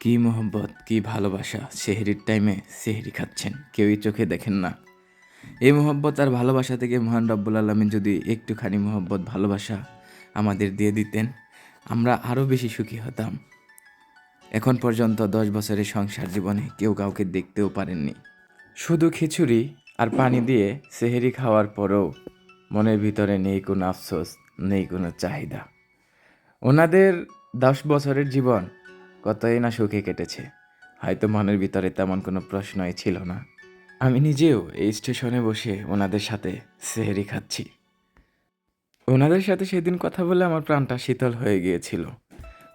কি মোহব্বত, কি ভালোবাসা, সেহরির টাইমে সেহরি খাচ্ছেন, কেউই চোখে দেখেন না। এই মোহব্বত আর ভালোবাসা থেকে মহান রব্বুল আলমিন যদি একটুখানি মোহব্বত, ভালোবাসা আমাদের দিয়ে দিতেন, আমরা আরও বেশি সুখী হতাম। এখন পর্যন্ত দশ বছরের সংসার জীবনে কেউ কাউকে দেখতেও পারেননি। শুধু খিচুড়ি আর পানি দিয়ে সেহেরি খাওয়ার পরেও মনের ভিতরে নেই কোনো আফসোস, নেই কোনো চাহিদা। ওনাদের দশ বছরের জীবন কতই না সুখে কেটেছে। হয়তো মনের ভিতরে তেমন কোনো প্রশ্নই ছিল না। আমি নিজেও এই স্টেশনে বসে ওনাদের সাথে সেহেরি খাচ্ছি। ওনাদের সাথে সেদিন কথা বলে আমার প্রাণটা শীতল হয়ে গিয়েছিল।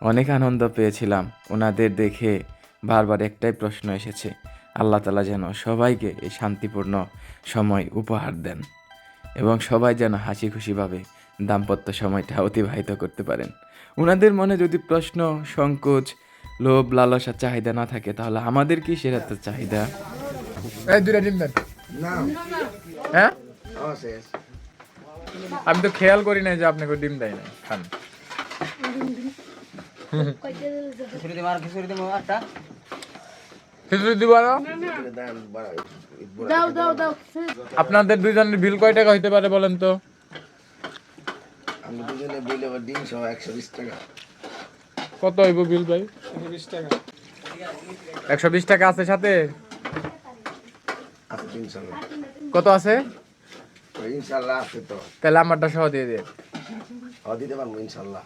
অনেক আনন্দ পেয়েছিলাম। ওনাদের দেখে বারবার একটাই প্রশ্ন এসেছে, আল্লাহ তালা যেন সবাইকে এই শান্তিপূর্ণ সময় উপহার দেন এবং সবাই যেন হাসি খুশিভাবে দাম্পত্য সময়টা অতিবাহিত করতে পারেন। ওনাদের মনে যদি প্রশ্ন, সংকোচ লোভ লালসা চাহিদা না থাকে তাহলে আমাদের কি সেটা তো চাহিদা? এই দুটা ডিম দেন। হ্যাঁ? আমি তো খেয়াল করি না যে আপনাকে ডিম দেয় না খান। আপনাদের দুইজনের বিল কয় টাকা হইতে পারে বলেন তো? দুজনে বইলে আবার ডিম সহ একশো বিশ টাকা। কত হইব বিল ভাই? একশো বিশ টাকা। আছে সাথে? কত আছে? ইনশাল্লাহ আছে তো। তাহলে আমারটা সহ দিয়ে দিতে পারব ইনশাল্লাহ।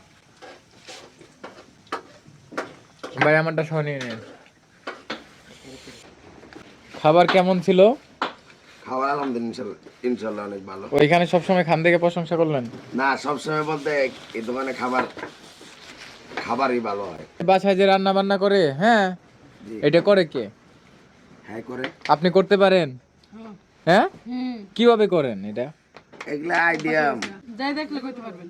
ভাই আমারটা সহ নিয়ে নিন খাবার কেমন ছিল? খাবার আলহামদুলিল্লাহ ইনশাল্লাহ অনেক ভালো। ওইখানে সবসময় খান থেকে প্রশংসা করলেন? না সবসময় বলতে এই দোকানে খাবার খাবারই ভালো হয়। বাসায় যে রান্না বান্না করে হ্যাঁ? এটা করে কে? হ্যাঁ করে। আপনি করতে পারেন? হ্যাঁ? কীভাবে করেন এটা? এগুলা আইডিয়া যাই দেখলে কইতে পারবেন।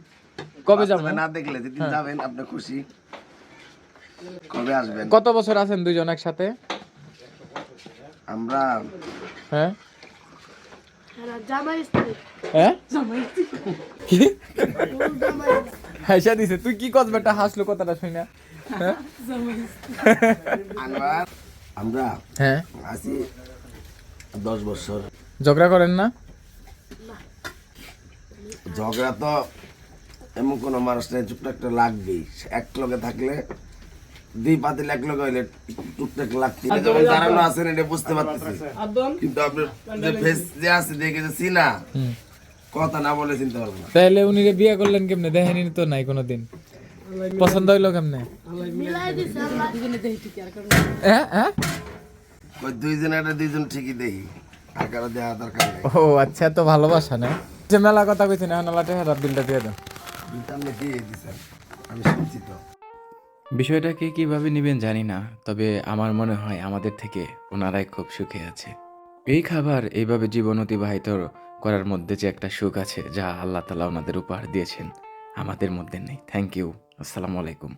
কবে যাব না দেখলে যেদিন যাবেন আপনি খুশি। কবে আসবেন? কত বছর আছেন দুজন একসাথে? আমরা হ্যাঁ? জামাই স্ত্রী। হ্যাঁ? জামাই স্ত্রী। কি? হাসা দিছে। তুই কি কস বেটা? হাসলো কথাটা শুই না। হ্যাঁ? আমরা হ্যাঁ। আছি দশ বছর। ঝগড়া করেন না? ঝগড়া তো এমন কোনো মানুষ নেই টুকটাক তো লাগবেই। এক লগে থাকলে দুই পাতিল এক লগে হইলে টুকটাক লাগতে যখন দাঁড়ানো আছেন এটা বুঝতে পারতেছি। কিন্তু আপনার যে ফেস যে আছে দেখে যে চিনা। কথা না বলে চিনতে পারব না। তাহলে উনি বিয়ে করলেন কেমনে? দেখেনি তো নাই কোনোদিন? পছন্দ হইল কেমনে? মিলাই দিছে আল্লাহ দুজনে দেই ঠিক আর কারণ হ্যাঁ হ্যাঁ? ওই দুইজন একটা দুইজন ঠিকই দেখি। আর কারও দেওয়া দরকার নেই। ও আচ্ছা তো ভালোবাসা না? যে মেলা কথা কইছি না বিলটা দিয়ে দেন দুইটা আপনি দিয়ে দিচ্ছেন আমি শুনছি তো। বিষয়টাকে কীভাবে নেবেন জানি না তবে আমার মনে হয় আমাদের থেকে ওনারাই খুব সুখে আছে। এই খাবার এইভাবে জীবন অতিবাহিত করার মধ্যে যে একটা সুখ আছে, যা আল্লাহ তালা ওনাদের উপহার দিয়েছেন, আমাদের মধ্যে নেই। থ্যাংক ইউ আসসালামু আলাইকুম।